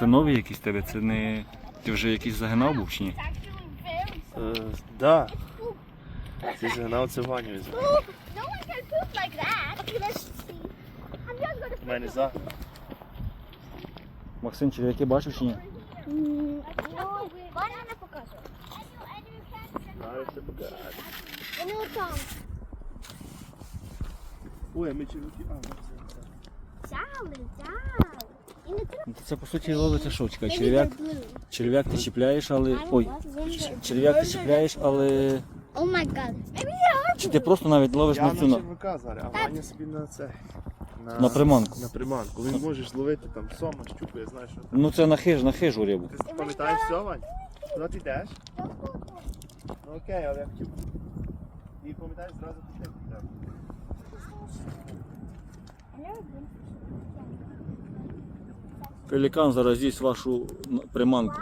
Це новий якийсь тебе, це не. Ти вже якийсь загинав був чи ні? Е, да. Ти загнав це Ваню із мене за. Максим, черв'яки бачив чи ні? Банана показує. Зараз це покажу. Ну там. Ой, а ми червяки. А, Взяли, взяли. І не треба. Ну, Це по суті ловиться чекай, черв'як. Черв'як ти чіпляєш, але. Ой, черв'як ти чіпляєш, але. О май гад. Чи ти просто навіть ловиш Я на цю на. червяка зараз, а Ваня собі на це. На приманку. На приманку. Він можеш зловити там сома, щуку, я знаю, що. Ну це на хиж, на хижу рибу. Ти пам'ятаєш все, Вань? Куди ти йдеш? Ну окей, але я хотів. І пам'ятаєш, зразу піти. треба. Пелікан зараз з'їсть вашу приманку.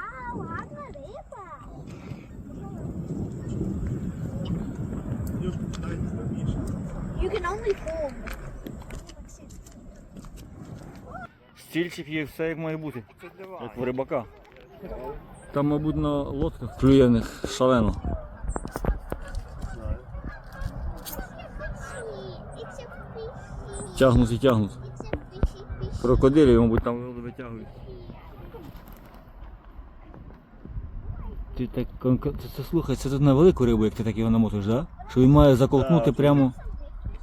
Стільчик є все як має бути, як в рибака. Там, мабуть, на лодках клює в них шалено. Тягнуть і тягнуть. Крокодилів, мабуть, там витягують. Ти так це, це слухай, це тут на велику рибу, як ти так його намотуєш, да? Що він має заковтнути Так. прямо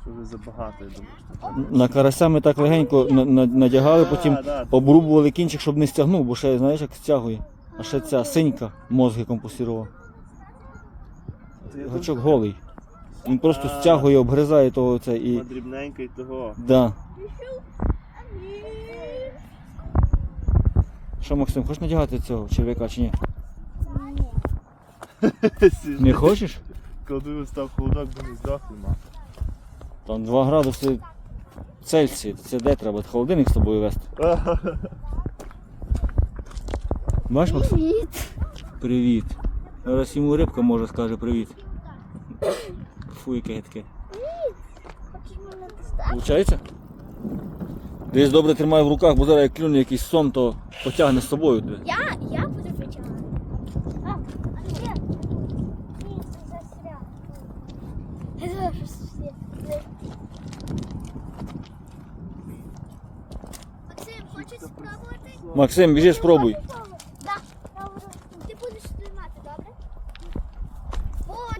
вже забагато, я думаю, що це. на карася ми так легенько на- на- надягали, потім да. обрубували кінчик, щоб не стягнув, бо ще знаєш як стягує. А ще ця синька мозги компостував. Це я Гачок голий. Він просто стягує, обгризає того це і. думаю, дрібненько того. Да. Що, Максим, хочеш надягати цього черв'яка чи ні? Не хочеш? Коли став холодок, бо не здох нема. Там 2 градуси Цельсія. Це де треба? Холодильник з тобою вести. Бачиш, Максим? Привіт. Привіт. Зараз йому рибка може скаже привіт. Фу, яке таке. Хочеш мене достати? Получається? Десь добре тримай в руках, бо зараз як клюне якийсь сон, то потягне з собою тебе. Я, я буду витягати. А, а ні. Ні, застряг. Я зараз все. Максим, хочеш спробувати? Максим, біжи спробуй. Так, ти будеш тримати, добре?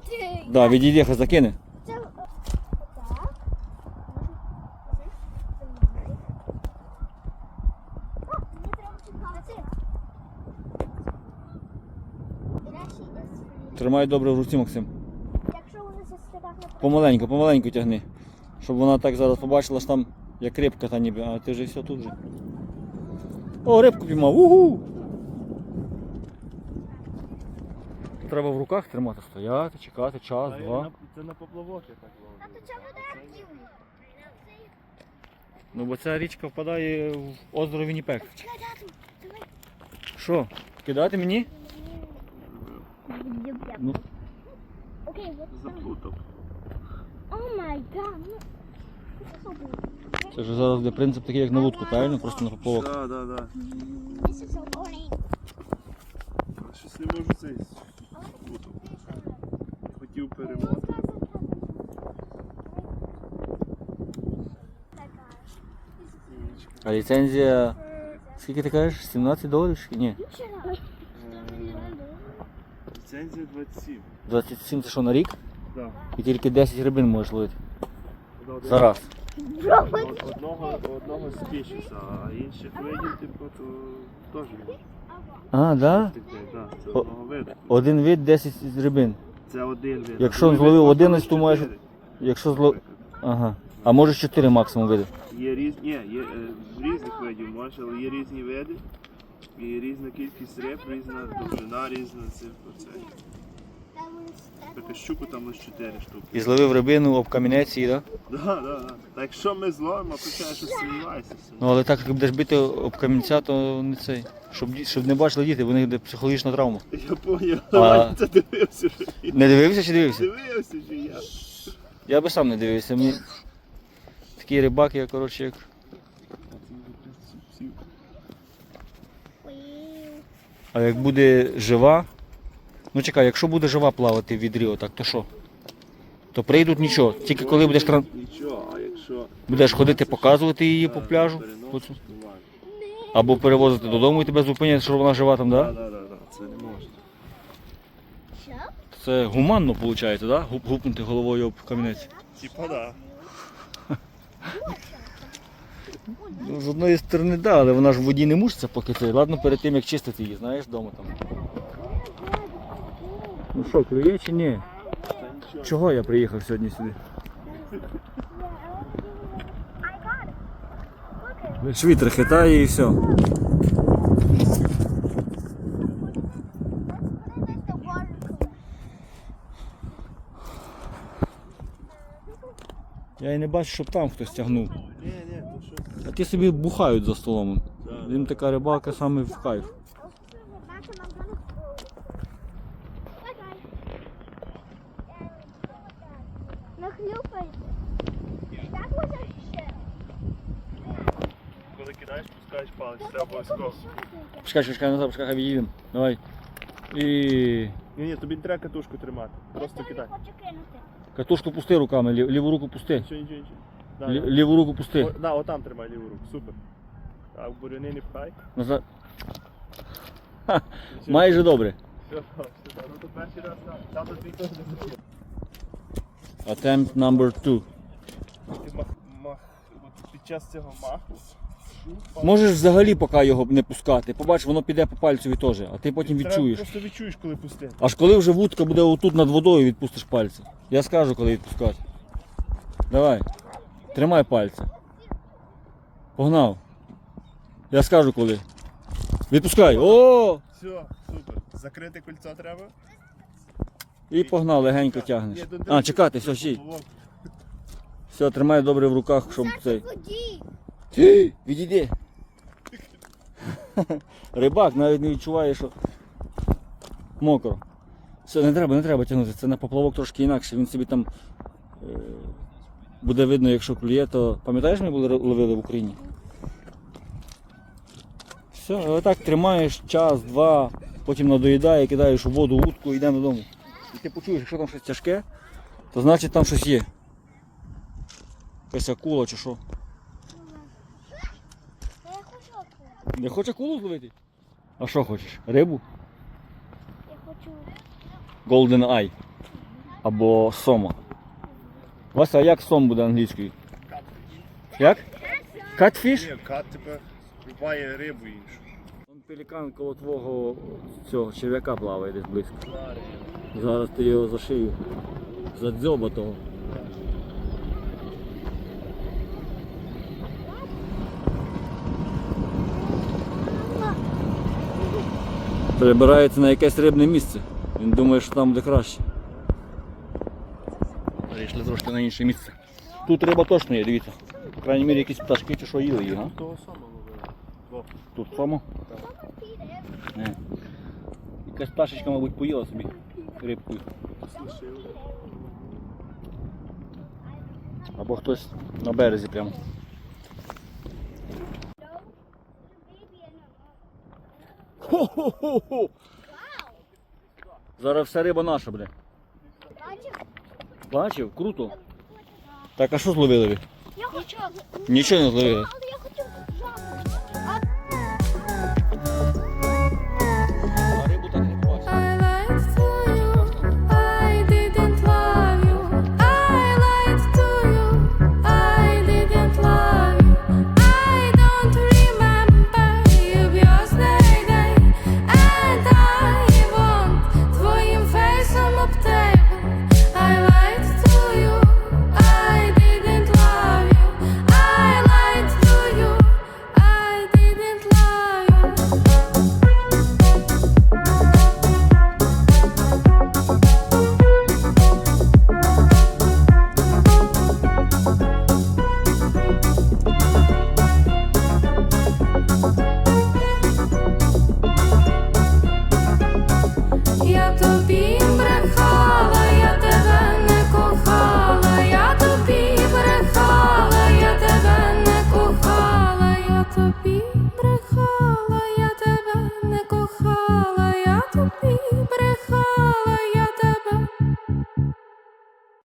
Ти! Да, відійди, хай закине. Це е, так. О, мені треба чекати. Речі, Тримай добре в руці, Максим. Якщо вони застрягнуть, Помаленьку, помаленьку тягни. Щоб вона так зараз побачила, що там як рибка та ніби, а ти вже все тут же. О, рибку піймав. Угу! Треба в руках тримати, стояти, чекати, час, Та два. на- Це на поплавок я так а ловлю. то чому не активні? Ну бо ця річка впадає в озеро Вінніпек. Чекай, тату, давай. Що, кидати мені? Ну, Окей, вот. Заплутав. О май гад, ну. Це що було? Це ж зараз буде принцип такий, як на вудку, правильно? Просто на поплавок. Так, так, так. Щось не можу цей. Хотів перемотати. А ліцензія, скільки ти кажеш? 17 доларів? чи Ні. Ліцензія 27. 27 це що на рік? Так. І тільки 10 рибин можеш ловити. Да. Зараз. Од- Одного, одного спішиться, а інших видів, типу, то теж. А, да? Таке, так, це О. одного виду. Один від 10 рибин. Це один вид. Якщо другий зловив вид 11, то маєш- чотири, Якщо зло. Ага. А може 4 максимум види. Є різні, ні, є е, різних видів можеш, але є різні види. І різна кількість риб, різна довжина, різна це. Щуку там лише 4 штуки. І зловив рибину об камінець і, да? Да, да, да. Так якщо ми зловимо, то це щось сумніваєшся. Ну але так як будеш бити об камінця, то не цей. Щоб, щоб не бачили діти, бо в них буде психологічна травма. Я поняв, А. Це дивився вже. Не дивився чи дивився? Дивився вже я. Я би сам не дивився. Мені такий рибак, я коротше як. А як буде жива. Ну чекай, якщо буде жива плавати в відрі, отак, то що? То прийдуть нічого. Тільки коли будеш тран... Нічого, а якщо будеш ходити показувати її по пляжу. оцю. Або перевозити додому і тебе зупинять, що вона жива там, Так, да? так, так, це не можна. Це гуманно виходить, да? Гуп- Гупнути головою об камінець. Типа да. Ну, з одної сторони, да, але вона ж в воді не мушиться поки це. Ладно, перед тим як чистити її, знаєш, вдома там. Ну що, клює чи ні? Чого я приїхав сьогодні сюди? Лиш вітер хитає і все. Я і не бачу, щоб там хтось тягнув. А ті собі бухають за столом. Їм така рибалка саме в кайф. Нахлюпайте. Так може ще. Коли кидаєш, пускаєш палець, це обов'язково. Пускай, чекай назад, пускай хай відійдемо. Давай. І Ні, ні, тобі не треба катушку тримати. Просто кидай. Хочу кинути. катушку пусти руками, лів- ліву руку пусти. Нічого, нічого, нічого. Да, Лі- да. Ліву руку пусти. О, да, отам тримай ліву руку, супер. А в буряни не пхай. Назад. Ха, майже добре. Все, все, все. Ну то перший раз так. Там до твій теж не запустив. Attempt number two. Ти мах, мах, от під час цього маху. Можеш взагалі поки його не пускати. Побач, воно піде по пальцеві теж, а ти потім відчуєш. Просто відчуєш, коли пустити. Аж коли вже вудка буде отут над водою, відпустиш пальці. Я скажу, коли відпускати. Давай. Тримай пальці. Погнав. Я скажу коли. Відпускай. О! Все, супер. Закрити кольцо треба. І погнав, легенько тягнеш. Ні, А, чекати, все, сій. Все, тримай добре в руках, щоб цей. Відійди. Рибак навіть не відчуває, що мокро. Все, не треба, не треба тягнути. Це на поплавок трошки інакше. Він собі там е, буде видно, якщо клює, то пам'ятаєш, ми були ловили в Україні? Все, отак тримаєш час, два, потім надоїдає, кидаєш у воду утку і йдемо додому. І ти почуєш, якщо там щось тяжке, то значить там щось є. Якась акула чи що. Та я хочу. акулу. Не хоче акулу зловити? А що хочеш? Рибу? Я хочу. Golden Eye. Або сома. Вася, а як сом буде англійською? Як? Catfish? Ні, кат тебе рубає рибу іншу. Вон пелікан коло твого цього черв'яка плаває десь близько. Зараз ти його за шию. За дзьоба того. Перебирається на якесь рибне місце. Він думає, що там буде краще. Перейшли трошки на інше місце. Тут риба точно є, дивіться. По крайній мірі якісь пташки чи що їли її, самого Тут само? Не. Якась пташечка, мабуть, поїла собі рибкою. Або хтось на березі прямо. Хо-хо-хо-хо! Зараз вся риба наша бля. Бачив? Бачив? Круто. Так, а що зловили ви? Нічого не зловили.